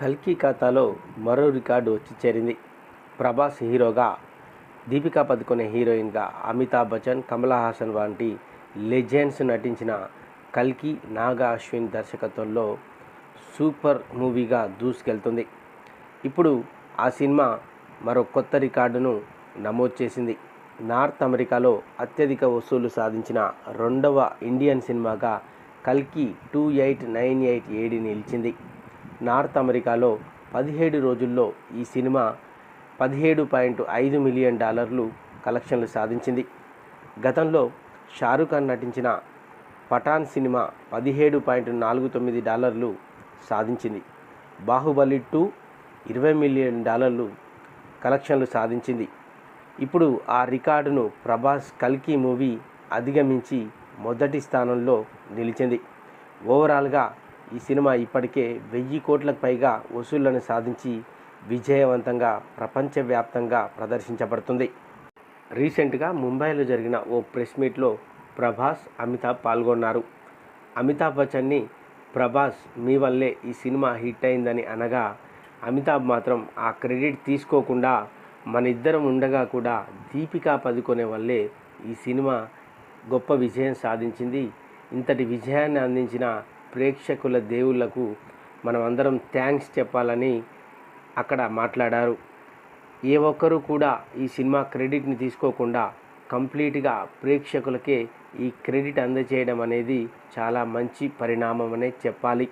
కల్కి ఖాతాలో మరో రికార్డు వచ్చి చేరింది. ప్రభాస్ హీరోగా దీపికా పదుకొనే హీరోయిన్గా అమితాబ్ బచ్చన్ కమలా హాసన్ వంటి లెజెండ్స్ నటించిన కల్కి నాగా అశ్విన్ దర్శకత్వంలో సూపర్ మూవీగా దూసుకెళ్తుంది. ఇప్పుడు ఆ సినిమా మరో కొత్త రికార్డును నమోదు చేసింది. నార్త్ అమెరికాలో అత్యధిక వసూలు సాధించిన రెండవ ఇండియన్ సినిమాగా కల్కి two eight nine eight AD నిలిచింది. నార్త్ అమెరికాలో పదిహేడు రోజుల్లో ఈ సినిమా పదిహేడు పాయింట్ ఐదు మిలియన్ డాలర్లు కలెక్షన్లు సాధించింది. గతంలో షారుఖ్ ఖాన్ నటించిన పఠాన్ సినిమా పదిహేడు పాయింట్ నాలుగు తొమ్మిది డాలర్లు సాధించింది. బాహుబలి టూ ఇరవై మిలియన్ డాలర్లు కలెక్షన్లు సాధించింది. ఇప్పుడు ఆ రికార్డును ప్రభాస్ కల్కి మూవీ అధిగమించి మొదటి స్థానంలో నిలిచింది. ఓవరాల్గా ఈ సినిమా ఇప్పటికే వెయ్యి కోట్లకు పైగా వసూళ్ళను సాధించి విజయవంతంగా ప్రపంచవ్యాప్తంగా ప్రదర్శించబడుతుంది. రీసెంట్గా ముంబైలో జరిగిన ఓ ప్రెస్ మీట్లో ప్రభాస్ అమితాబ్ పాల్గొన్నారు. అమితాబ్ బచ్చన్ని ప్రభాస్ మీ వల్లే ఈ సినిమా హిట్ అయిందని అనగా అమితాబ్ మాత్రం ఆ క్రెడిట్ తీసుకోకుండా మన ఇద్దరం ఉండగా కూడా దీపికా పదుకొనే వల్లే ఈ సినిమా గొప్ప విజయం సాధించింది. ఇంతటి విజయాన్ని అందించిన ప్రేక్షకుల దేవుళ్ళకు మనం అందరం థ్యాంక్స్ చెప్పాలని అక్కడ మాట్లాడారు. ఏ ఒక్కరూ కూడా ఈ సినిమా క్రెడిట్ని తీసుకోకుండా కంప్లీట్గా ప్రేక్షకులకే ఈ క్రెడిట్ అందజేయడం అనేది చాలా మంచి పరిణామం అనే చెప్పాలి.